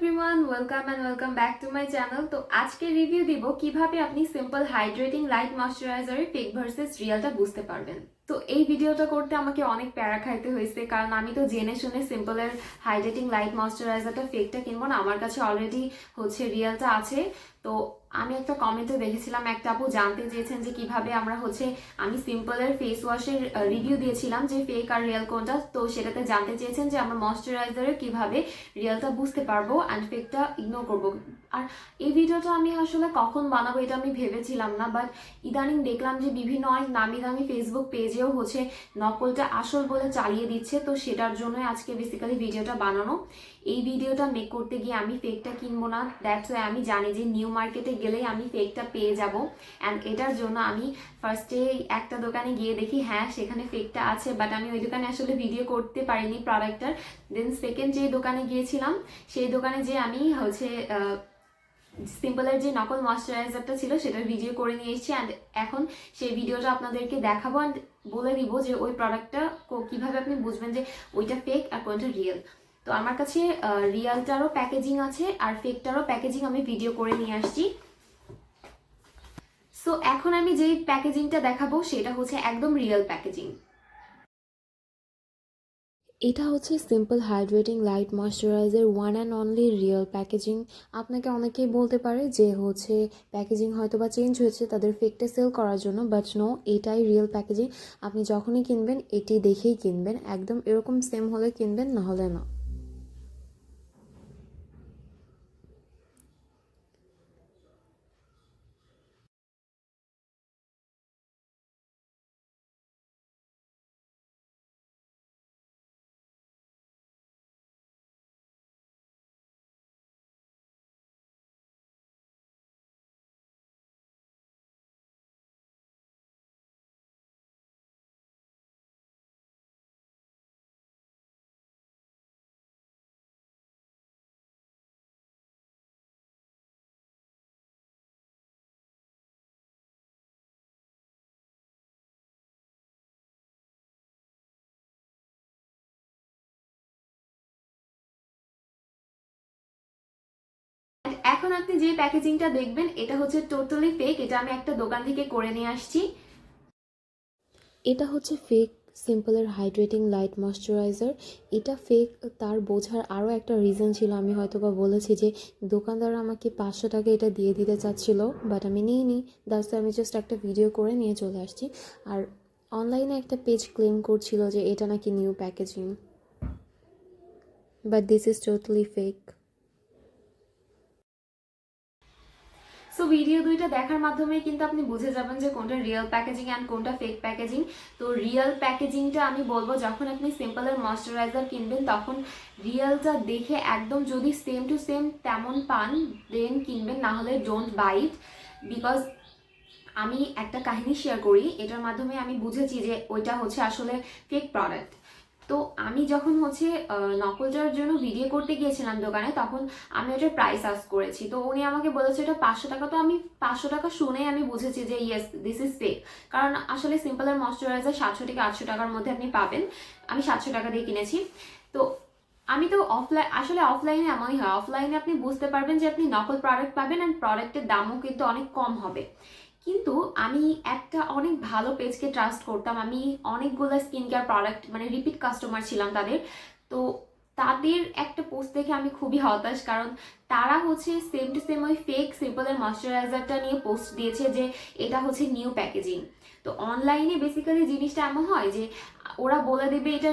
Everyone welcome and welcome back to my channel তো আজকে review দিব কীভাবে আপনি সিম্পল হাইড্রেটিং লাইট ময়শ্চারাইজারের ফেক ভার্সেস রিয়ালটা বুঝতে পারবেন। তো এই ভিডিওটা করতে আমাকে অনেক প্যারা খাইতে হয়েছে, কারণ আমি তো জেনে শুনে সিম্পলের হাইড্রেটিং লাইট ময়শ্চারাইজারটা ফেকটা কিনবো না, আমার কাছে অলরেডি হচ্ছে রিয়েলটা আছে। তো আমি একটা কমেন্টে দেখেছিলাম, একটা আপু জানতে চেয়েছেন যে কীভাবে আমরা হচ্ছে, আমি সিম্পলের ফেস ওয়াশের রিভিউ দিয়েছিলাম যে ফেক আর রিয়েল কোনটা, তো সেটাতে জানতে চেয়েছেন যে আমরা ময়শ্চারাইজারের কীভাবে রিয়েলটা বুঝতে পারব অ্যান্ড ফেকটা ইগনোর করব। আর এই ভিডিওটা আমি আসলে কখন বানাবো এটা আমি ভেবেছিলাম না বাট ইদানিং দেখলাম যে বিভিন্ন অনেক নামি দামি ফেসবুক পেজেও হচ্ছে নকলটা আসল বলে চালিয়ে দিচ্ছে, তো সেটার জন্যই আজকে বেসিক্যালি ভিডিওটা বানানো। এই ভিডিওটা মেক করতে গিয়ে আমি ফেকটা কিনবো না দ্যাটস ওয়াই আমি জানি যে নিউ মার্কেটে গেলেই আমি ফেকটা পেয়ে যাব। অ্যান্ড এটার জন্য আমি ফার্স্টে একটা দোকানে গিয়ে দেখি হ্যাঁ সেখানে ফেকটা আছে বাট আমি ওই দোকানে আসলে ভিডিও করতে পারিনি প্রোডাক্টটার দেন সেকেন্ড যে দোকানে গিয়েছিলাম, সেই দোকানে যে আমি হচ্ছে সিম্পলের যে নকল ময়শ্চারাইজারটা ছিল সেটার ভিডিও করে নিয়ে এসেছি অ্যান্ড এখন সেই ভিডিওটা আপনাদেরকে দেখাবো অ্যান্ড বলে দিব যে ওই প্রোডাক্টটা কীভাবে আপনি বুঝবেন যে ওইটা ফেক আর কোনটা রিয়েল তো আমার কাছে রিয়েলটারও প্যাকেজিং আছে আর ফেকটারও প্যাকেজিং আমি ভিডিও করে নিয়ে আসছি। সো এখন আমি যেই প্যাকেজিংটা দেখাবো, সেটা হচ্ছে একদম রিয়েল প্যাকেজিং এটা হচ্ছে simple hydrating light moisturiser one and only real packaging আপনাকে অনেকেই বলতে পারে যে হচ্ছে প্যাকেজিং হয়তো বা চেঞ্জ হয়েছে তাদের ফেকটা সেল করার জন্য বাট নো এটাই রিয়েল প্যাকেজিং আপনি যখনই কিনবেন, এটি দেখেই কিনবেন। একদম এরকম সেম হলে কিনবেন, না হলে না। এখন আপনি যে প্যাকেজিংটা দেখবেন, এটা হচ্ছে টোটালি ফেক এটা আমি একটা দোকান থেকে করে নিয়ে আসছি। এটা হচ্ছে ফেক সিম্পলের হাইড্রেটিং লাইট ময়শ্চারাইজার এটা ফেক তার বোঝার আরও একটা রিজন ছিল। আমি হয়তো বা বলেছি যে দোকানদার আমাকে পাঁচশো টাকা এটা দিয়ে দিতে চাচ্ছিল বাট আমি নিই নিইনি দ্যাটস আমি জাস্ট একটা ভিডিও করে নিয়ে চলে আসছি। আর অনলাইনে একটা পেজ ক্লেম করছিল যে এটা নাকি new packaging but this is totally fake so video দুইটা দেখার মাধ্যমে কিন্তু আপনি বুঝে যাবেন যে কোনটা রিয়েল প্যাকেজিং অ্যান্ড কোনটা ফেক প্যাকেজিং তো রিয়েল প্যাকেজিংটা আমি বলব, যখন আপনি সিম্পলের ময়শ্চারাইজার কিনবেন, তখন রিয়েলটা দেখে একদম যদি সেম টু সেম তেমন পান দেন কিনবেন, না হলে ডোন্ট বাইট বিকজ আমি একটা কাহিনী শেয়ার করি, এটার মাধ্যমে আমি বুঝেছি যে ওইটা হচ্ছে আসলে ফেক প্রোডাক্ট তো আমি যখন হচ্ছে নকলটার জন্য ভিডিও করতে গিয়েছিলাম দোকানে, তখন আমি ওটার প্রাইস আস করেছি। তো উনি আমাকে বলেছে, এটা পাঁচশো টাকা। তো আমি পাঁচশো টাকা শুনেই আমি বুঝেছি যে ইয়েস দিস ইজ ফেক কারণ আসলে সিম্পলের ময়শ্চারাইজার সাতশো থেকে আটশো টাকার মধ্যে আপনি পাবেন। আমি সাতশো টাকা দিয়ে কিনেছি। তো আমি তো অফলাইন আসলে অফলাইনে এমনই হয়। অফলাইনে আপনি বুঝতে পারবেন যে, আপনি নকল প্রোডাক্ট পাবেন অ্যান্ড প্রোডাক্টের দামও কিন্তু অনেক কম হবে। কিন্তু আমি একটা অনেক ভালো পেজকে ট্রাস্ট করতাম। আমি অনেকগুলো স্কিন কেয়ার প্রোডাক্ট মানে রিপিট কাস্টমার ছিলাম তাদের। তো তাদের একটা পোস্ট দেখে আমি খুবই হতাশ কারণ তারা হচ্ছে সেম টু সেম ওই ফেক সিম্পলের ময়শ্চারাইজারটা নিয়ে পোস্ট দিয়েছে যে এটা হচ্ছে নিউ প্যাকেজিং তো অনলাইনে বেসিক্যালি জিনিসটা এমন হয় যে ওরা বলে দেবে এটা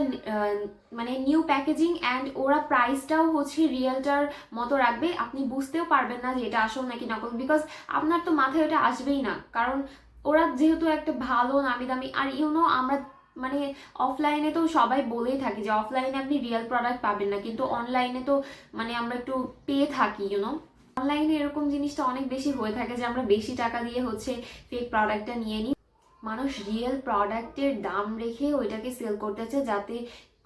মানে নিউ প্যাকেজিং অ্যান্ড ওরা প্রাইসটাও হচ্ছে রিয়েলটার মতো রাখবে। আপনি বুঝতেও পারবেন না যে এটা আসল নাকি নকল বিকজ আপনার তো মাথায় ওটা আসবেই না। কারণ ওরা যেহেতু একটা ভালো নামি দামি আর ইউনো আমরা মানে অফলাইনে তো সবাই বলেই থাকি যে অফলাইনে আপনি রিয়েল প্রোডাক্ট পাবেন না। কিন্তু অনলাইনে তো মানে আমরা একটু পেয়ে থাকি ইউনো অনলাইনে এরকম জিনিসটা অনেক বেশি হয়ে থাকে যে আমরা বেশি টাকা দিয়ে হচ্ছে ফেক প্রোডাক্টটা নিয়ে নিই। মানুষ রিয়েল প্রোডাক্টের দাম রেখে ওইটাকে সেল করতেছে যাতে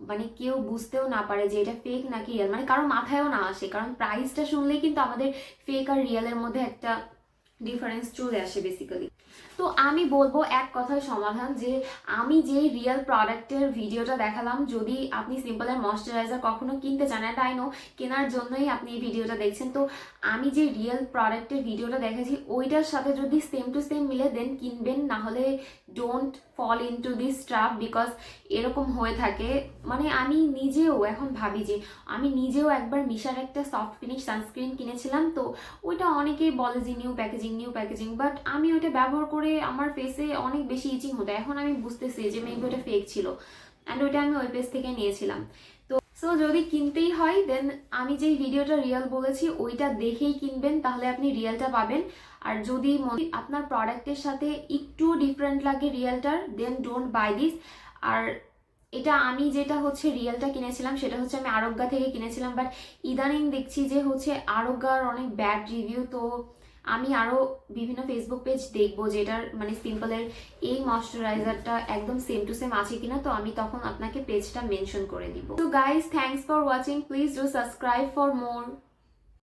মানে কেউ বুঝতেও না পারে যে এটা ফেক নাকি রিয়েল মানে কারও মাথায়ও না আসে। কারণ প্রাইসটা শুনলেই কিন্তু আমাদের ফেক আর রিয়েলের মধ্যে একটা ডিফারেন্স চলে আসে বেসিক্যালি তো আমি বলব এক কথায় সমাধান যে আমি যে রিয়েল প্রোডাক্টের ভিডিওটা দেখালাম, যদি আপনি সিম্পলের ময়শ্চারাইজার কখনো কিনতে চান অ্যান্ড আই নো কেনার জন্যই আপনি এই ভিডিওটা দেখছেন, তো আমি যে রিয়েল প্রোডাক্টের ভিডিওটা দেখেছি, ওইটার সাথে যদি সেম টু সেম মিলে দেন কিনবেন না হলে don't fall into this trap because এরকম হয়ে থাকে। মানে আমি নিজেও এখন ভাবি যে আমি নিজেও একবার মিশার একটা সফট ফিনিশ সানস্ক্রিন কিনেছিলাম, তো ওইটা অনেকেই বলে যে new packaging new packaging but আমি ওইটা ব্যবহার করে আমার ফেসে অনেক বেশি ইচিং হতো। এখন আমি বুঝতেছি যে মেবি ওটা ফেক ছিল অ্যান্ড ওইটা আমি ওই পেজ থেকে নিয়েছিলাম। তো সো যদি কিনতেই হয় দেন আমি যেই ভিডিওটা রিয়েল বলেছি, ওইটা দেখেই কিনবেন, তাহলে আপনি রিয়েলটা পাবেন। আর যদি আপনার প্রোডাক্টের সাথে একটু ডিফারেন্ট লাগে রিয়েলটার দেন ডোন্ট বাই দিস আর এটা আমি যেটা হচ্ছে রিয়েলটা কিনেছিলাম, সেটা হচ্ছে আমি আরোগ্যা থেকে কিনেছিলাম। বাট ইদানিং দেখছি যে হচ্ছে আরোগ্যার অনেক ব্যাড রিভিউ তো আমি আরও বিভিন্ন ফেসবুক পেজ দেখব যেটার মানে সিম্পলের এই ময়শ্চারাইজারটা একদম সেম টু সেম আছে কিনা, তো আমি তখন আপনাকে পেজটা মেনশন করে দিব। তো guys thanks for watching please do subscribe for more